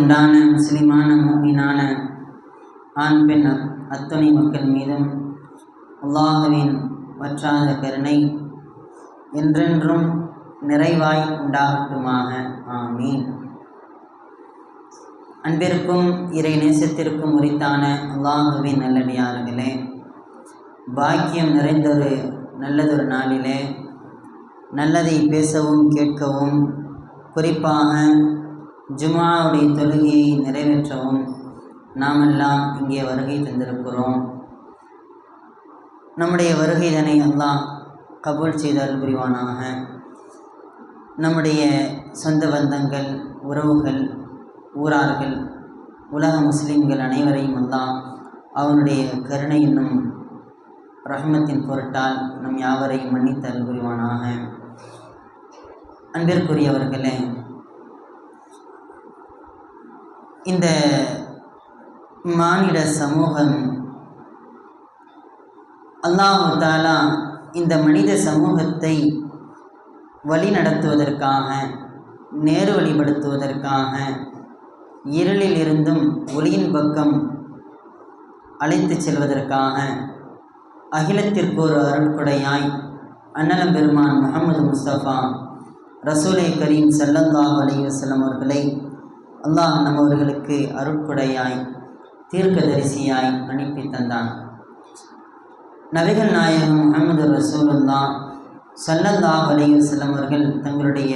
உண்டான முஸ்லிமான மூமினான ஆண் பெண் அத்- அத்துணை மக்கள் மீதும் அல்லாஹுவின் வற்றாத கருணை என்றென்றும் நிறைவாய் உண்டாகட்டுமாக. ஆமீன். அன்பிற்கும் இறை நேசத்திற்கும் உரித்தான அல்லாஹுவின் நல்லடியார்களே பாக்கியம் நிறைந்தொரு நல்லதொரு நாளிலே நல்லதை பேசவும் கேட்கவும் குறிப்பாக ஜுமாவுடைய தொழுகையை நிறைவேற்றவும் நாமெல்லாம் இங்கே வருகை தந்திருக்கிறோம். நம்முடைய வருகைதனை எல்லாம் கபூல் செய்தால் புரிவானாக. நம்முடைய சொந்த பந்தங்கள் உறவுகள் ஊரார்கள் உலக முஸ்லீம்கள் அனைவரையும் எல்லாம் அவனுடைய கருணை என்னும் ரஹ்மத்தின் பொருட்டால் நம் யாவரையும் மன்னித்தல் புரிவானாக. அன்பிற்குரியவர்களே இந்த மானிட சமூகம் அல்லாஹு தாலா இந்த மனித சமூகத்தை வழி நடத்துவதற்காக நேரு வழிபடுத்துவதற்காக இருளில் இருந்தும் ஒளியின் பக்கம் அழைத்துச் செல்வதற்காக அகிலத்திற்கு ஒரு அருட்கொடையாய் அன்னலம் பெருமான் முகமது முஸ்தபா ரசூலை கரீம் ஸல்லல்லாஹு அலைஹி அவர்களை அல்லாஹ் நம்மவர்களுக்கு அருட்கொடையாய் தீர்க்கதரிசியாய் அனுப்பி தந்தான். நபிகள் நாயகம் முகமது ரசூலுல்லா சல்லந்தா அலைஹி செல்லவர்கள் தங்களுடைய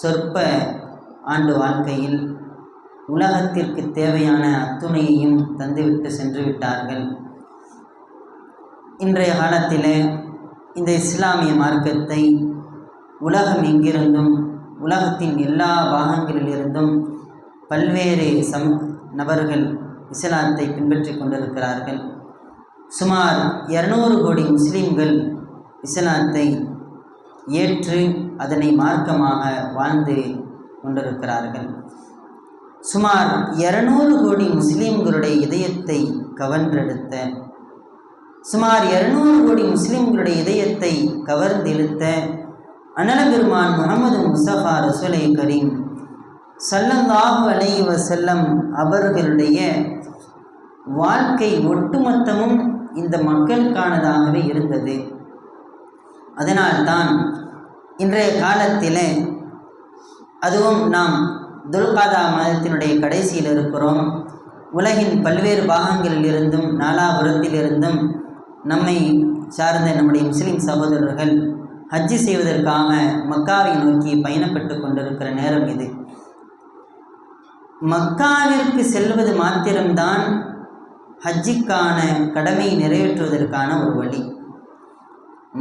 சொற்ப ஆண்டு வாழ்க்கையில் உலகத்திற்கு தேவையான அத்துணையையும் தந்துவிட்டு சென்று விட்டார்கள். இன்றைய காலத்தில் இந்த இஸ்லாமிய மார்க்கத்தை உலகம் எங்கிருந்தும் உலகத்தின் எல்லா பாகங்களிலிருந்தும் பல்வேறு சம் நபர்கள் இஸ்லாத்தை பின்பற்றி கொண்டிருக்கிறார்கள். சுமார் இரநூறு கோடி முஸ்லீம்கள் இஸ்லாத்தை ஏற்று அதனை மார்க்கமாக வாழ்ந்து கொண்டிருக்கிறார்கள். சுமார் இரநூறு கோடி முஸ்லீம்களுடைய இதயத்தை கவர்ந்தெடுத்த சுமார் இருநூறு கோடி முஸ்லீம்களுடைய இதயத்தை கவர்ந்திழுத்த அனலபெருமான் முகமது முஸ்தபா ரசூலை கரீம் சல்லல்லாஹு அலைஹி செல்லம் அவர்களுடைய வாழ்க்கை ஒட்டுமொத்தமும் இந்த மக்களுக்கானதாகவே இருந்தது. அதனால்தான் இன்றைய காலத்தில் அதுவும் நாம் துல்காதா மாதத்தினுடைய கடைசியில் இருக்கிறோம். உலகின் பல்வேறு பாகங்களில் இருந்தும் நாலாபுரத்திலிருந்தும் நம்மை சார்ந்த நம்முடைய முஸ்லிம் சகோதரர்கள் ஹஜ்ஜி செய்வதற்காக மக்காவை நோக்கி பயணப்பட்டு கொண்டிருக்கிற நேரம் இது. மக்காவிற்கு செல்வது மாத்திரம்தான் ஹஜ்ஜிக்கான கடமையை நிறைவேற்றுவதற்கான ஒரு வழி.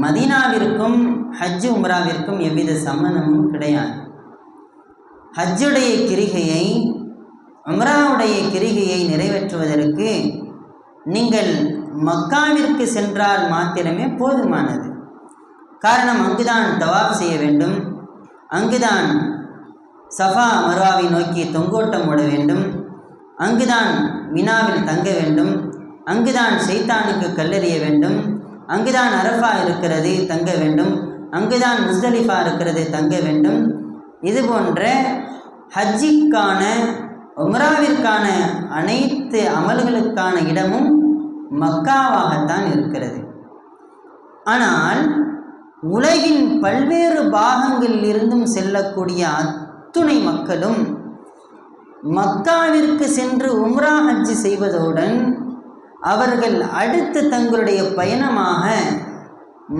மதீனாவிற்கும் ஹஜ்ஜு உம்ராவிற்கும் எவ்வித சம்மந்தமும் கிடையாது. ஹஜ்ஜுடைய கிரிகையை உம்ராவுடைய கிரிகையை நிறைவேற்றுவதற்கு நீங்கள் மக்காவிற்கு சென்றால் மாத்திரமே போதுமானது. காரணம் அங்குதான் தவாப் செய்ய வேண்டும். அங்குதான் சஃபா மர்வாவை நோக்கி தொங்கோட்டம் ஓட வேண்டும். அங்குதான் மினாவில் தங்க வேண்டும். அங்குதான் சைத்தானுக்கு கல்லெறிய வேண்டும். அங்குதான் அரஃபா இருக்கிறது தங்க வேண்டும். அங்குதான் முஸ்தலிஃபா இருக்கிறது தங்க வேண்டும். இது போன்ற ஹஜ்ஜிக்கான உம்ராவிற்கான அனைத்து அமல்களுக்கான இடமும் மக்காவாகத்தான் இருக்கிறது. ஆனால் உலகின் பல்வேறு பாகங்களிலிருந்தும் செல்லக்கூடிய அத்துணை மக்களும் மக்காவிற்கு சென்று உம்ரா ஹஜ்ஜி செய்வதுடன் அவர்கள் அடுத்து தங்களுடைய பயணமாக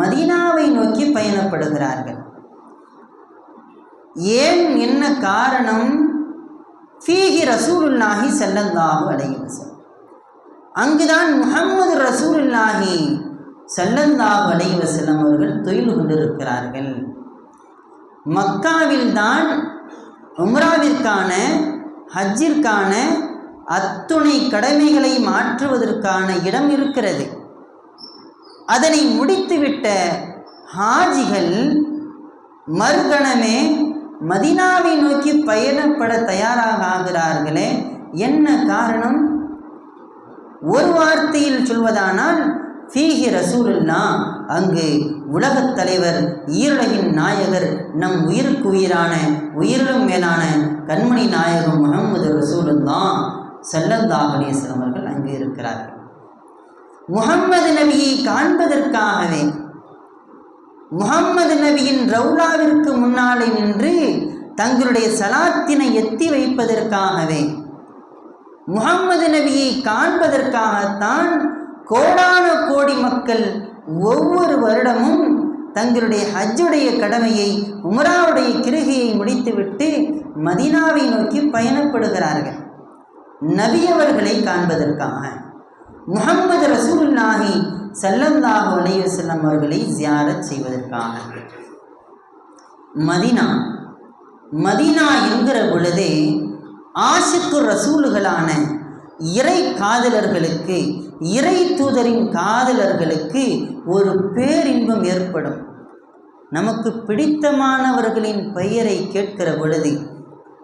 மதீனாவை நோக்கி பயணப்படுகிறார்கள். ஏன் என்ன காரணம்? ஃபீஹி ரசூலுல்லாஹி ஸல்லல்லாஹு அலைஹி அங்குதான் முஹம்மது ரசூலுல்லாஹி ஸல்லல்லாஹு அலைஹி வஸல்லம் அவர்கள் தொழில் கொண்டிருக்கிறார்கள். மக்காவில்தான் உம்ராவிற்கான ஹஜ்ஜிற்கான அத்துணை கடமைகளை மாற்றுவதற்கான இடம் இருக்கிறது. அதனை முடித்துவிட்ட ஹாஜிகள் மறுகணமே மதினாவை நோக்கி பயணப்பட தயாராக ஆகிறார்களே என்ன காரணம்? ஒரு வார்த்தையில் சொல்வதானால் ஃபீஹி ரசூலுல்லா அங்கு உலகத் தலைவர் ஈருலகின் நாயகர் நம் உயிருக்குயிரான உயிரிலும் மேலான கண்மணி நாயகம் முகமது ரசூல் ஸல்லல்லாஹு அலைஹி அவர்கள் அங்கு இருக்கிறார்கள். முகம்மது நபியை காண்பதற்காகவே முகம்மது நபியின் ரவுலாவிற்கு முன்னாலே நின்று தங்களுடைய சலாத்தினை எத்தி வைப்பதற்காகவே முகம்மது நபியை காண்பதற்காகத்தான் கோடான கோடி மக்கள் ஒவ்வொரு வருடமும் தங்களுடைய ஹஜ்ஜுடைய கடமையை உமராவுடைய கிருகையை முடித்துவிட்டு மதீனாவை நோக்கி பயணப்படுகிறார்கள். நபியவர்களை காண்பதற்காக முகம்மது ரசூலுல்லாஹி ஸல்லல்லாஹு அலைஹி செல்லம் அவர்களை ஜியாரத் செய்வதற்காக. மதினா மதீனா என்கிற பொழுதே ஆசுக்கு ரசூலுகளான இறை காதலர்களுக்கு இறை தூதரின் காதலர்களுக்கு ஒரு பேரின்பம் ஏற்படும். நமக்கு பிடித்தமானவர்களின் பெயரை கேட்கிற பொழுது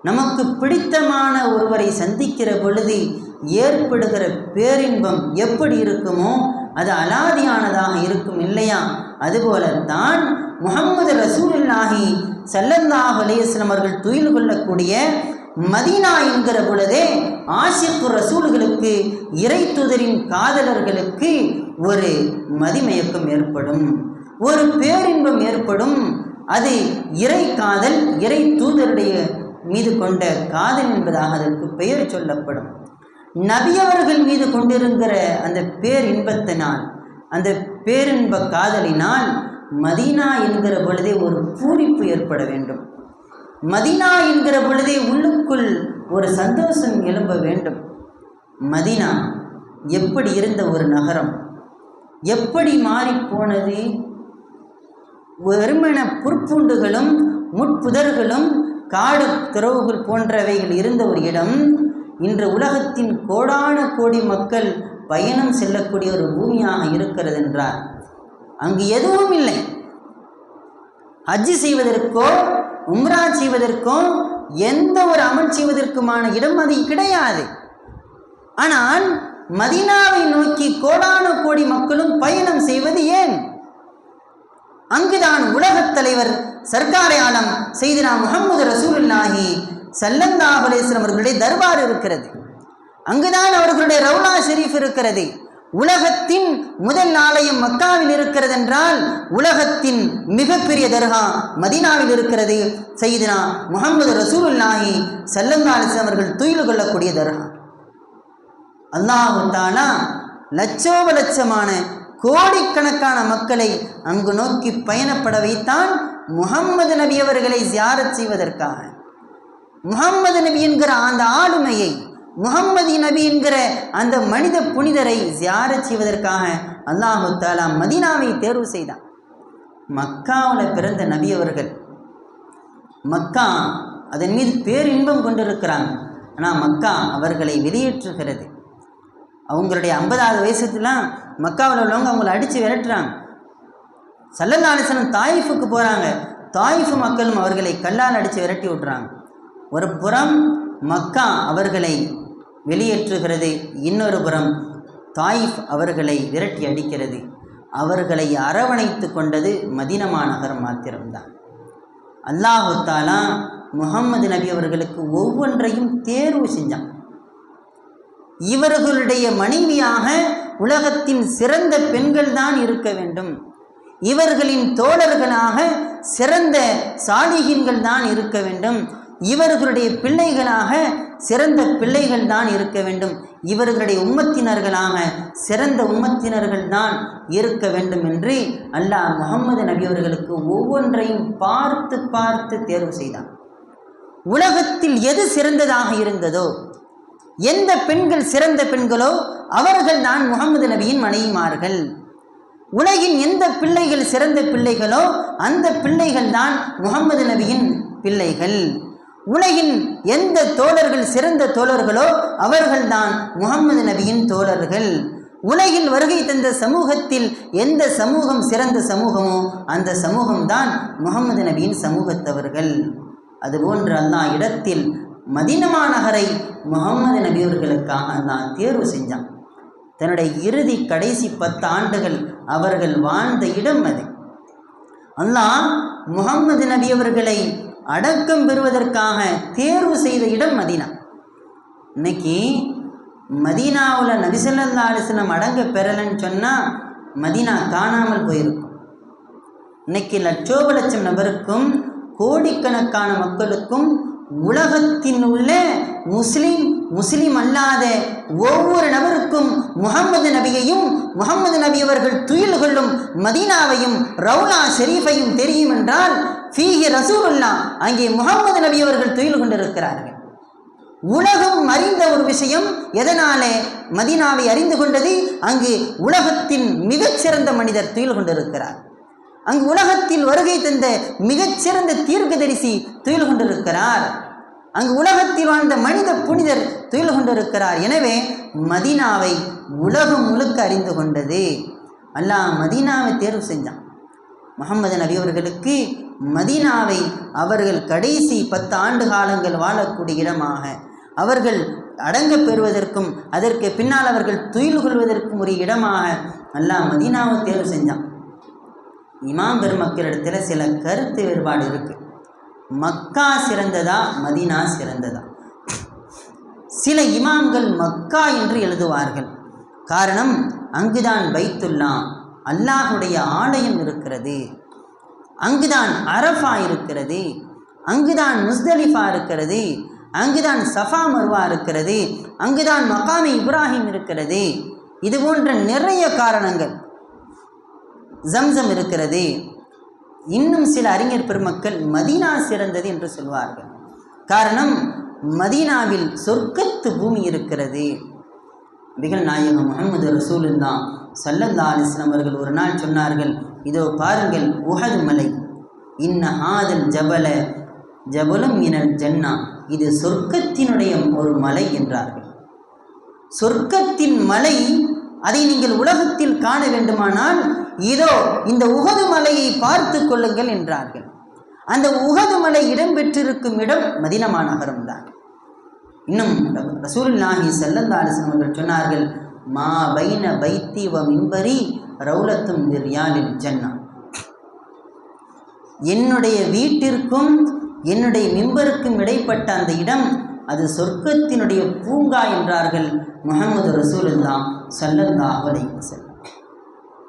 நமக்கு பிடித்தமான ஒருவரை சந்திக்கிற பொழுது ஏற்படுகிற பேரின்பம் எப்படி இருக்குமோ அது அலாதியானதாக இருக்கும் இல்லையா? அதுபோலத்தான் முகமது ரசூலுல்லாஹி ஸல்லல்லாஹு அலையஸ்லம் அவர்கள் துயில் கொள்ளக்கூடிய மதீனா என்கிற பொழுதே ஆசிக்கு ரசூல்களுக்கு இறை துதரின் காதலர்களுக்கு ஒரு மதிமயக்கம் ஏற்படும். ஒரு பேரின்பம் ஏற்படும். அது இறை காதல் இறை தூதருடைய மீது கொண்ட காதல் என்பதாக அதற்கு பெயர் சொல்லப்படும். நபியவர்கள் மீது கொண்டிருக்கிற அந்த பேரின்பத்தினால் அந்த பேரின்ப காதலினால் மதீனா என்கிற பொழுதே ஒரு பூரிப்பு ஏற்பட வேண்டும். மதினா என்கிற பொழுதே உள்ளுக்குள் ஒரு சந்தோஷம் எழும்ப வேண்டும். மதினா எப்படி இருந்த ஒரு நகரம்? எப்படி மாறிப்போனது வெறுமன புற்பூண்டுகளும் முட்புதர்களும் காடு துறவுகள் போன்றவைகள் இருந்த ஒரு இடம். இன்று உலகத்தின் கோடான கோடி மக்கள் பயணம் செல்லக்கூடிய ஒரு பூமியாக இருக்கிறது என்றார் அங்கு எதுவும் இல்லை. ஹஜ்ஜி செய்வதற்கோ உம்ரா செய்வதற்கும் எந்த ஒரு அமல் செய்வதற்குமான இடம் அது கிடையாது. ஆனால் மதீனாவை நோக்கி கோடான கோடி மக்களும் பயணம் செய்வது ஏன்? அங்குதான் உலகத் தலைவர் சர்க்காரை ஆலம் செய்தினா முகமது ரசூலுல்லாஹி சல்லல்லாஹு அவர்களுடைய தர்பார் இருக்கிறது. அங்குதான் அவர்களுடைய ரவுலா ஷெரீஃப் இருக்கிறது. உலகத்தின் முதல் ஆலயம் மக்காவில் இருக்கிறது என்றால் உலகத்தின் மிகப்பெரிய தர்கா மதீனாவில் இருக்கிறது. செய்தினா முகமது ரசூலுல்லாஹி சல்லல்லாஹு அவர்கள் துயில் கொள்ளக்கூடிய தர்கா. அல்லாஹு தாலா லட்சோப லட்சமான கோடிக்கணக்கான மக்களை அங்கு நோக்கி பயணப்பட வைத்தான் முகம்மது நபி அவர்களை ஜியாரத் செய்வதற்காக. முகம்மது நபி என்கிற அந்த ஆளுமையை முகம்மதி நபி என்கிற அந்த மனித புனிதரை ஜியாரத் செய்வதற்காக அல்லாஹு தாலா மதீனாவை தேர்வு செய்தான். மக்காவில் பிறந்த நபி அவர்கள். மக்கா அதன் மீது பேரின்பம் கொண்டிருக்கிறாங்க. ஆனால் மக்கா அவர்களை வெளியேற்றுகிறது. அவங்களுடைய ஐம்பதாவது வயசுலாம் மக்காவில் உள்ளவங்க அவங்கள அடித்து விரட்டுறாங்க. சல்லல்லா தாயிஃபுக்கு போகிறாங்க தாயிஃபு மக்களும் அவர்களை கல்லால் அடித்து விரட்டி விட்றாங்க. ஒரு புறம் மக்கா அவர்களை வெளியேற்றுகிறது. இன்னொரு புறம் தாயிஃப் அவர்களை விரட்டி அடிக்கிறது. அவர்களை அரவணைத்து கொண்டது மதினமா நகரம் மாத்திரம்தான். அல்லாஹு தாலா முகம்மது நபி அவர்களுக்கு ஒவ்வொன்றையும் தேர்வு செஞ்சான். இவர்களுடைய மனைவியாக உலகத்தின் சிறந்த பெண்கள் தான் இருக்க வேண்டும். இவர்களின் தோழர்களாக சிறந்த சாலிகின்கள் தான் இருக்க வேண்டும். இவர்களுடைய பிள்ளைகளாக சிறந்த பிள்ளைகள் தான் இருக்க வேண்டும். இவர்களுடைய உம்மத்தினர்களாக சிறந்த உம்மத்தினர்கள் தான் இருக்க வேண்டும் என்று அல்லாஹ் முகமது நபி அவர்களுக்கு ஒவ்வொன்றையும் பார்த்து பார்த்து தேர்வு செய்தான். உலகத்தில் எது சிறந்ததாக இருந்ததோ எந்த பெண்கள் சிறந்த பெண்களோ அவர்கள் தான் முகமது நபியின் மனைவிமார்கள். உலகின் எந்த பிள்ளைகள் சிறந்த பிள்ளைகளோ அந்த பிள்ளைகள் தான் முகமது நபியின் பிள்ளைகள். உலகின் எந்த தோழர்கள் சிறந்த தோழர்களோ அவர்கள்தான் முகமது நபியின் தோழர்கள். உலகில் வருகை தந்த சமூகத்தில் எந்த சமூகம் சிறந்த சமூகமோ அந்த சமூகம்தான் முகமது நபியின் சமூகத்தவர்கள். அதுபோன்று அல்லாஹ் இடத்தில் மதினமா நகரை முகமது நபியவர்களுக்காக அல்லாஹ் தேர்வு செஞ்சான். தன்னுடைய இறுதி கடைசி பத்து ஆண்டுகள் அவர்கள் வாழ்ந்த இடம் அது. அல்லாஹ் முகம்மது நபி அவர்களை அடக்கம் பெறுவதற்காக தேர்வு செய்த இடம் மதினா. இன்னைக்கு மதீனாவில் நபிசல்லா அலிஸ்லம் அடங்க பெறலைன்னு சொன்னால் மதீனா காணாமல் போயிருக்கும். இன்னைக்கு லட்சோப லட்சம் நபருக்கும் கோடிக்கணக்கான மக்களுக்கும் உலகத்தின் உள்ள முஸ்லீம் முஸ்லீம் அல்லாத ஒவ்வொரு நபருக்கும் முகமது நபியையும் முகமது நபி அவர்கள் துயில் கொள்ளும் மதீனாவையும் ரவுலா ஷெரீஃபையும் தெரியும் என்றால் ஃபீஹி ரசூலுல்லா அங்கே முகமது நபி அவர்கள் துயில் கொண்டிருக்கிறார்கள். உலகம் அறிந்த ஒரு விஷயம் எதனாலே? மதீனாவை அறிந்து கொண்டது அங்கு உலகத்தின் மிகச்சிறந்த மனிதர் துயில் கொண்டிருக்கிறார். அங்கு உலகத்தில் வருகை தந்த மிகச்சிறந்த தீர்க்கதரிசி துயில் கொண்டிருக்கிறார். அங்கு உலகத்தில் வாழ்ந்த மனித புனிதர் துயில் கொண்டிருக்கிறார். எனவே மதீனாவை உலகம் முழுக்க அறிந்து கொண்டது. அல்லாஹ் மதீனாவை தேர்வு செஞ்சான். முகமது நபி அவர்களுக்கு மதீனாவை அவர்கள் கடைசி பத்து ஆண்டு காலங்கள் வாழக்கூடிய இடமாக. அவர்கள் அடங்க பெறுவதற்கும் அதற்கு பின்னால் அவர்கள் துயில் கொள்வதற்கும் ஒரு இடமாக அல்லாஹ் மதீனாவை தேர்வு செஞ்சான். இமாம் பெருமக்களிடத்தில் சில கருத்து வேறுபாடு இருக்குது மக்கா சிறந்ததா மதீனா சிறந்ததா? சில இமாம்கள் மக்கா என்று எழுதுவார்கள். காரணம் அங்குதான் பைத்துல்லா அல்லாஹுடைய ஆலயம் இருக்கிறது. அங்குதான் அரஃபா இருக்கிறது அங்குதான் முஸ்தலிஃபா இருக்கிறது அங்குதான் சஃபா மர்வா இருக்கிறது அங்குதான் மகாமி இப்ராஹிம் இருக்கிறது. இது போன்ற நிறைய காரணங்கள் ஜம்சம் இருக்கிறது. இன்னும் சில அறிஞர் பெருமக்கள் மதீனா சிறந்தது என்று சொல்வார்கள். காரணம் மதீனாவில் சொர்க்கத்து பூமி இருக்கிறது. நபிகள் நாயகம் முகமது ரசூலுல்லா சல்லல்லா அலிஸ்லாம் அவர்கள் ஒரு நாள் சொன்னார்கள் இதோ பாருங்கள் உஹது மலை. இன்ன ஹாதல் ஜபல ஜபலம் இனல் ஜன்னா. இது சொர்க்கத்தினுடைய ஒரு மலை என்றார்கள். சொர்க்கத்தின் மலை அதை நீங்கள் உலகத்தில் காண வேண்டுமானால் இதோ இந்த உகது மலையை பார்த்து கொள்ளுங்கள் என்றார்கள். அந்த உகது மலை இடம்பெற்றிருக்கும் இடம் மதினமா நகரம் தான். இன்னும் ரசூல் நாகி செல்லந்தாலிசன் அவர்கள் சொன்னார்கள் மா பைன பைத்தி வ மிம்பரி ரௌலத்தும் ரியாலில் ஜன்னா. என்னுடைய வீட்டிற்கும் என்னுடைய மிம்பருக்கும் இடைப்பட்ட அந்த இடம் அது சொர்க்கத்தினுடைய பூங்கா என்றார்கள் முகமது ரசூலுல்லா ஸல்லல்லாஹு அலைஹி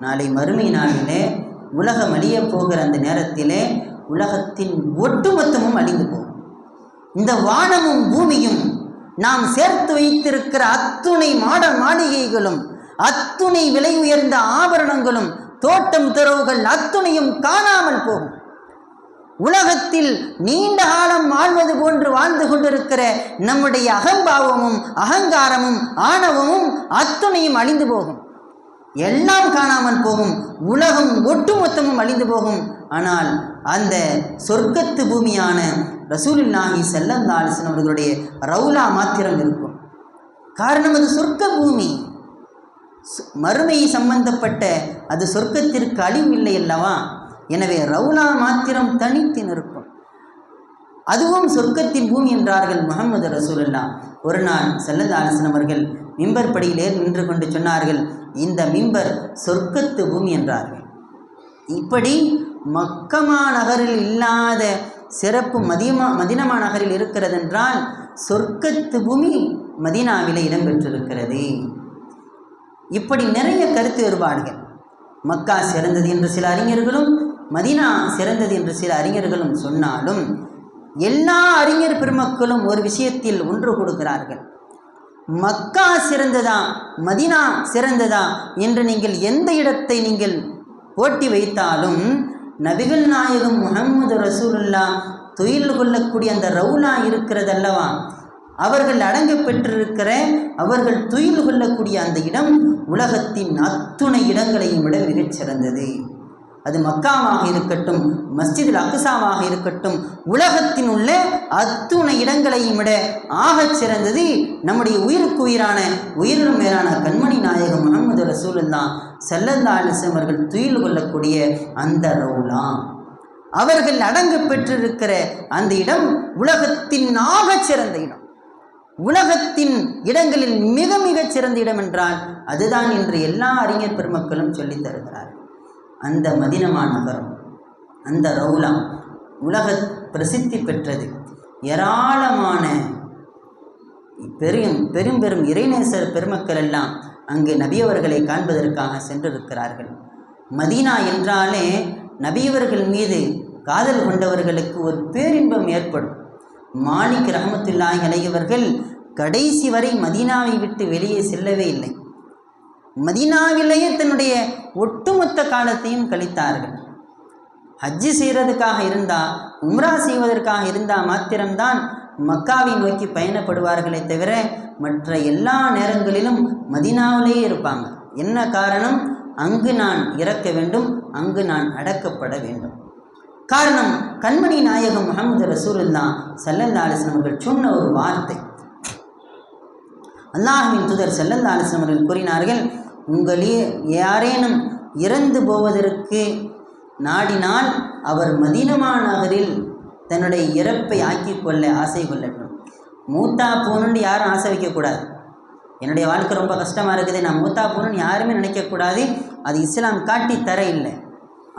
நாளை மறுமை நாளிலே உலகம் அழிய போகிற அந்த நேரத்திலே உலகத்தின் ஒட்டுமொத்தமும் அழிந்து போகும். இந்த வானமும் பூமியும் நாம் சேர்த்து வைத்திருக்கிற அத்துணை மாட மாளிகைகளும் அத்துணை விலை உயர்ந்த ஆபரணங்களும் தோட்டம் துறவுகள் அத்துணையும் காணாமல் போகும். உலகத்தில் நீண்ட காலம் வாழ்வது போன்று வாழ்ந்து கொண்டிருக்கிற நம்முடைய அகம்பாவமும் அகங்காரமும் ஆணவமும் அத்துணையும் அழிந்து போகும். எல்லாம் காணாமல் போகும். உலகம் ஒட்டுமொத்தமும் அழிந்து போகும். ஆனால் அந்த சொர்க்கத்து பூமியான ரசூலில் நாகி செல்லந்தாலிசன் அவர்களுடைய ரவுலா மாத்திரம் இருக்கும். காரணம் அது சொர்க்க பூமி. மறுமை சம்பந்தப்பட்ட அது சொர்க்கத்திற்கு அழிவில்லை அல்லவா? எனவே ரவுலா மாத்திரம் தனித்து நிற்கும். அதுவும் சொர்க்கத்தின் பூமி என்றார்கள் முகமது ரசூலுல்லா ஒரு நாள் செல்லத அவர்கள் மிம்பர் படியிலே நின்று கொண்டு சொன்னார்கள் இந்த மிம்பர் சொர்க்கத்து பூமி என்றார்கள். இப்படி மக்கமா நகரில் இல்லாத சிறப்பு மதியமா மதினமா நகரில் இருக்கிறதென்றால் சொர்க்கத்து பூமி மதினாவிலே இடம்பெற்றிருக்கிறது. இப்படி நிறைய கருத்து வேறுபாடுகள். மக்கா சிறந்தது என்று சில அறிஞர்களும் மதினா சிறந்தது என்று சில அறிஞர்களும் சொன்னாலும் எல்லா அறிஞர் பெருமக்களும் ஒரு விஷயத்தில் ஒன்று கொடுக்கிறார்கள் மக்கா சிறந்ததா மதினா சிறந்ததா என்று நீங்கள் எந்த இடத்தை நீங்கள் போட்டி வைத்தாலும் நபிகள் நாயகம் முகமது ரசூலுல்லா தொழில் கொள்ளக்கூடிய அந்த ரவுலா இருக்கிறதல்லவா? அவர்கள் அடங்க பெற்றிருக்கிற அவர்கள் துயில் கொள்ளக்கூடிய அந்த இடம் உலகத்தின் அத்துணை இடங்களையும் விட மிகச் சிறந்தது. அது மக்காவாக இருக்கட்டும் மஸ்ஜிதில் அக்குசாவாக இருக்கட்டும் உலகத்தின் உள்ள அத்துணை இடங்களையும் விட ஆகச் சிறந்தது நம்முடைய உயிருக்கு உயிரான உயிரினும் மேலான கண்மணி நாயகம் முகமது ரசூலுல்லா தான் அலிசம் அவர்கள் துயில் கொள்ளக்கூடிய அந்த ரவுலா. அவர்கள் அடங்கு பெற்றிருக்கிற அந்த இடம் உலகத்தின் ஆகச் சிறந்த இடம். உலகத்தின் இடங்களில் மிக மிகச் சிறந்த இடம் என்றால் அதுதான் இன்று எல்லா அறிஞர் பெருமக்களும் சொல்லித் தருகிறார் அந்த மதினமா நகரம் அந்த ரவுலா உலக பிரசித்தி பெற்றது. ஏராளமான பெரும் பெரும் பெரும் இறைநேசர் பெருமக்கள் எல்லாம் அங்கு நபியவர்களை காண்பதற்காக சென்றிருக்கிறார்கள். மதீனா என்றாலே நபியவர்கள் மீது காதல் கொண்டவர்களுக்கு ஒரு பேரின்பம் ஏற்படும். மாலிக் ரஹமத்துல்லாஹி அலையவர்கள் கடைசி வரை மதீனாவை விட்டு வெளியே செல்லவே இல்லை. மதீனாவிலேயே தன்னுடைய ஒட்டுமொத்த காலத்தையும் கழித்தார்கள். ஹஜ்ஜு செய்கிறதுக்காக இருந்தால் உம்ரா செய்வதற்காக இருந்தால் மாத்திரம்தான் மக்காவை நோக்கி பயணப்படுவார்களே தவிர மற்ற எல்லா நேரங்களிலும் மதினாவிலேயே இருப்பாங்க. என்ன காரணம்? அங்கு நான் இறக்க வேண்டும் அங்கு நான் அடக்கப்பட வேண்டும். காரணம் கண்மணி நாயகம் முகமது ரசூலுல்லா சல்லல்லா அலிஸ்லாம் அவர்கள் சொன்ன ஒரு வார்த்தை. அல்லாஹின் தூதர் சல்லல்லா அலிஸ்லாம் அவர்கள் கூறினார்கள் உங்களே யாரேனும் இறந்து போவதற்கு நாடினால் அவர் மதினமா நகரில் தன்னுடைய இறப்பை ஆக்கி கொள்ள ஆசை கொள்ளட்டும். மூத்தா போகணுன்னு யாரும் ஆசை வைக்கக்கூடாது. என்னுடைய வாழ்க்கை ரொம்ப கஷ்டமாக இருக்குது நான் மூத்தா போகணுன்னு யாருமே நினைக்கக்கூடாது. அது இஸ்லாம் காட்டி தர இல்லை.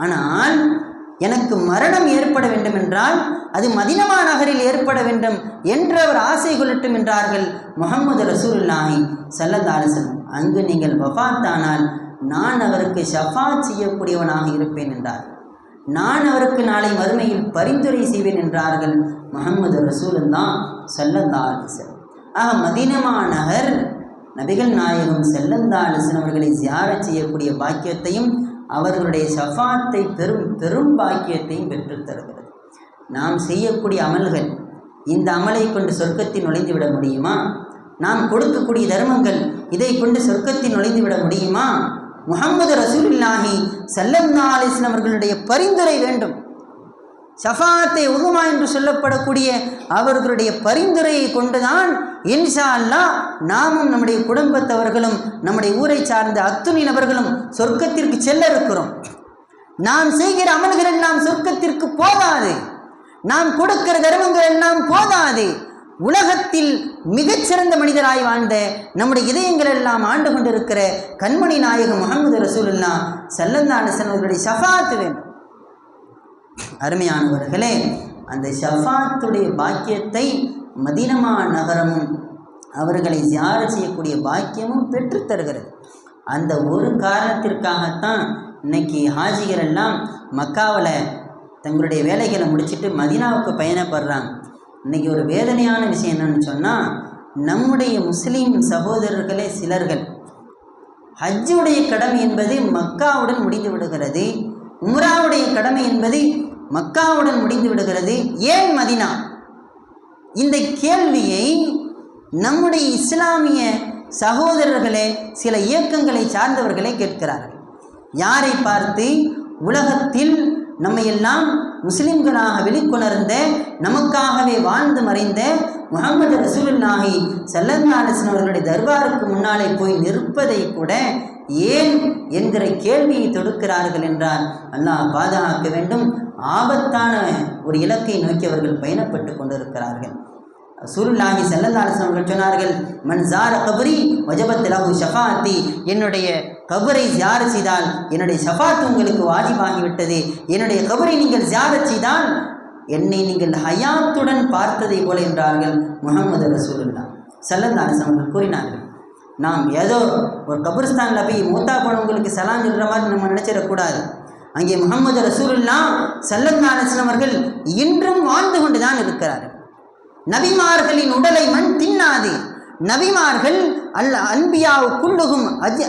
ஆனால் எனக்கு மரணம் ஏற்பட வேண்டும் என்றால் அது மதினமா நகரில் ஏற்பட வேண்டும் என்று அவர் ஆசை கொள்ளட்டும் என்றார்கள் முகமது ரசூலுல்லாஹி சல்லதாலிசன் அங்கு நீங்கள் வஃபாத்தானால் நான் அவருக்கு ஷஃபா செய்யக்கூடியவனாக இருப்பேன் என்றார். நான் அவருக்கு நாளை மறுமையில் பரிந்துரை செய்வேன் என்றார்கள் முகமது ரசூலுல்லா சல்லல்லா ஆக மதினமா நகர் நபிகள் நாயகம் செல்லந்தாலிசன் அவர்களை ஜியார செய்யக்கூடிய பாக்கியத்தையும் அவர்களுடைய ஷஃபாத்தை பெரும் பெரும் பாக்கியத்தையும் பெற்றுத் தருகிறது. நாம் செய்யக்கூடிய அமல்கள் இந்த அமலை கொண்டு சொர்க்கத்தில் நுழைந்து விட முடியுமா? நாம் கொடுக்கக்கூடிய தர்மங்கள் இதை கொண்டு சொர்க்கத்தில் நுழைந்து விட முடியுமா? முகமது ரசூலில்லாஹி சல்லல்லா அலிஸ்லாம் அவர்களுடைய பரிந்துரை வேண்டும். ஷஃபாத்தை உருமா என்று சொல்லப்படக்கூடிய அவர்களுடைய பரிந்துரையை கொண்டுதான் இன்ஷா அல்லாஹ் நாமும் நம்முடைய குடும்பத்தவர்களும் நம்முடைய ஊரை சார்ந்த அத்துணை நபர்களும் சொர்க்கத்திற்கு செல்ல இருக்கிறோம். நாம் செய்கிற அமல்கள் எல்லாம் சொர்க்கத்திற்கு போதாது. நாம் கொடுக்கிற தர்மங்கள் எல்லாம் போதாது. உலகத்தில் மிகச்சிறந்த மனிதராய் வாழ்ந்த நம்முடைய இதயங்கள் எல்லாம் ஆண்டு கொண்டிருக்கிற கண்மணி நாயகம் முகமது ரசூலுல்லா சல்லல்லா அலிசன் அவர்களுடைய ஷஃபாத்து வேண்டும் அருமையானவர்களே அந்த ஷஃபாத்துடைய பாக்கியத்தை மதினமா நகரமும் அவர்களை தியார செய்யக்கூடிய பாக்கியமும் பெற்றுத்தருகிறது அந்த ஒரு காரணத்திற்காகத்தான் இன்னைக்கு ஹாஜிகள் எல்லாம் மக்காவில் தங்களுடைய வேலைகளை முடிச்சுட்டு மதினாவுக்கு பயணப்படுறாங்க. இன்னைக்கு ஒரு வேதனையான விஷயம் என்னன்னு சொன்னால் நம்முடைய முஸ்லீம் சகோதரர்களே சிலர்கள் ஹஜ்ஜுடைய கடமை என்பது மக்காவுடன் முடிந்து விடுகிறது உம்ராவுடைய கடமை என்பது மக்காவுடன் முடிந்து விடுகிறது. ஏன் மதினா? இந்த கேள்வியை நம்முடைய இஸ்லாமிய சகோதரர்களே சில இயக்கங்களை சார்ந்தவர்களே கேட்கிறார்கள். யாரை பார்த்து உலகத்தில் நம்மையெல்லாம் முஸ்லிம்களாக வெளிக்கொணர்ந்த நமக்காகவே வாழ்ந்து மறைந்த முகமது ரசூலுல்லாஹி சல்லல்லா அவர்களுடைய தர்பாருக்கு முன்னாலே போய் நிற்பதை கூட ஏன் என்கிற கேள்வியை தொடுக்கிறார்கள் என்றால் அல்லாஹ் பாதுகாக்க வேண்டும். ஆபத்தான ஒரு இலக்கை நோக்கி அவர்கள் பயணப்பட்டு கொண்டிருக்கிறார்கள். சூருல்லாஹி செல்லந்தாலசன் அவர்கள் சொன்னார்கள் மன்சார கபரி வஜபத் லஹு ஷஃபாத்தி என்னுடைய கபரை ஜியார செய்தால் என்னுடைய ஷஃபாத் உங்களுக்கு வாஜிபாகிவிட்டது. என்னுடைய கபரை நீங்கள் ஜியார செய்தால் என்னை நீங்கள் ஹயாத்துடன் பார்த்ததை போல என்றார்கள் முகமது ரசூலுல்லா செல்லந்தாலசன் அவர்கள் கூறினார்கள் நாம் ஏதோ ஒரு கபிரிஸ்தானில் போய் மூத்தா போனவங்களுக்கு சலாம் சொல்கிற மாதிரி நம்ம நினச்சிடக்கூடாது. அங்கே முகமது ரசூலுல்லா செல்லந்தாலசன் அவர்கள் இன்றும் வாழ்ந்து கொண்டு தான் இருக்கிறார்கள். நபிமார்களின் உடலை மண் தின்னாது. நபிமார்கள் அல்ல அன்பியாவு குள்ளுகும் அஜ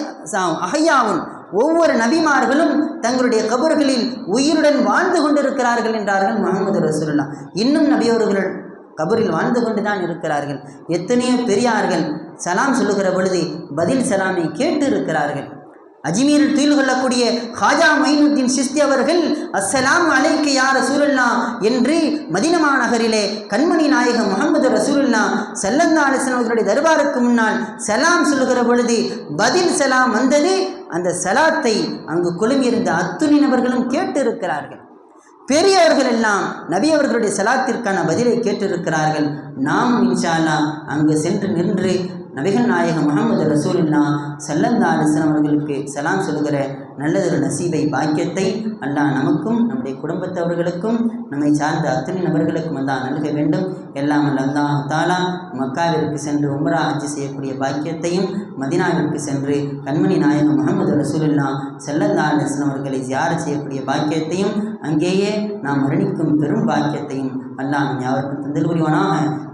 அகையாவும் ஒவ்வொரு நபிமார்களும் தங்களுடைய கபர்களில் உயிருடன் வாழ்ந்து கொண்டிருக்கிறார்கள் என்றார்கள் முகமது ரசூல்லா இன்னும் நபியவர்கள் கபரில் வாழ்ந்து கொண்டு தான் இருக்கிறார்கள். எத்தனையோ பெரியார்கள் சலாம் சொல்லுகிற பொழுது பதில் சலாமை கேட்டு இருக்கிறார்கள் அஜ்மீரில் துயில் கொள்ளக்கூடிய ஹாஜா மைனுத்தீன் சிஸ்தி அவர்கள் அஸ்ஸலாம் அலைக்கு யார் ரசூலுல்லா என்று மதினமா நகரிலே கண்மணி நாயகம் முகமது ரசூலுல்லா செல்லந்தா அலிஸ்லாம் அவர்களுடைய தர்பாருக்கு முன்னால் சலாம் சொல்லுகிற பொழுது பதில் சலாம் வந்தது. அந்த சலாத்தை அங்கு குழுமியிருந்த அத்துணி நபர்களும் கேட்டு இருக்கிறார்கள் பெரியவர்கள் எல்லாம் நபி அவர்களுடைய சலாத்திற்கான பதிலை கேட்டிருக்கிறார்கள். நாம் இன்ஷால்லா அங்கு சென்று நின்று நபிகள் நாயகம் முகமது ரசூலில்லா சல்லல்லா அலிஸ்லாம் அவர்களுக்கு சலாம் சொல்லுகிற நல்லதொரு நசீபை பாக்கியத்தை அல்லாஹ் நமக்கும் நம்முடைய குடும்பத்தவர்களுக்கும் நம்மை சார்ந்த அத்தனை நபர்களுக்கும் அல்லாஹ் நல்க வேண்டும். எல்லாம் அல்ல தாலா மக்காவிற்கு சென்று உம்ரா ஆட்சி செய்யக்கூடிய பாக்கியத்தையும் மதினாவிற்கு சென்று கண்மணி நாயகம் முகமது ரசூலில்லா செல்லந்தா அலிஸ்லாம் அவர்களை ஜியார செய்யக்கூடிய பாக்கியத்தையும் அங்கேயே நாம் மரணிக்கும் பெரும் பாக்கியத்தையும் அல்லாஹ் யாவருக்கும் தந்தல் புரிவானாக.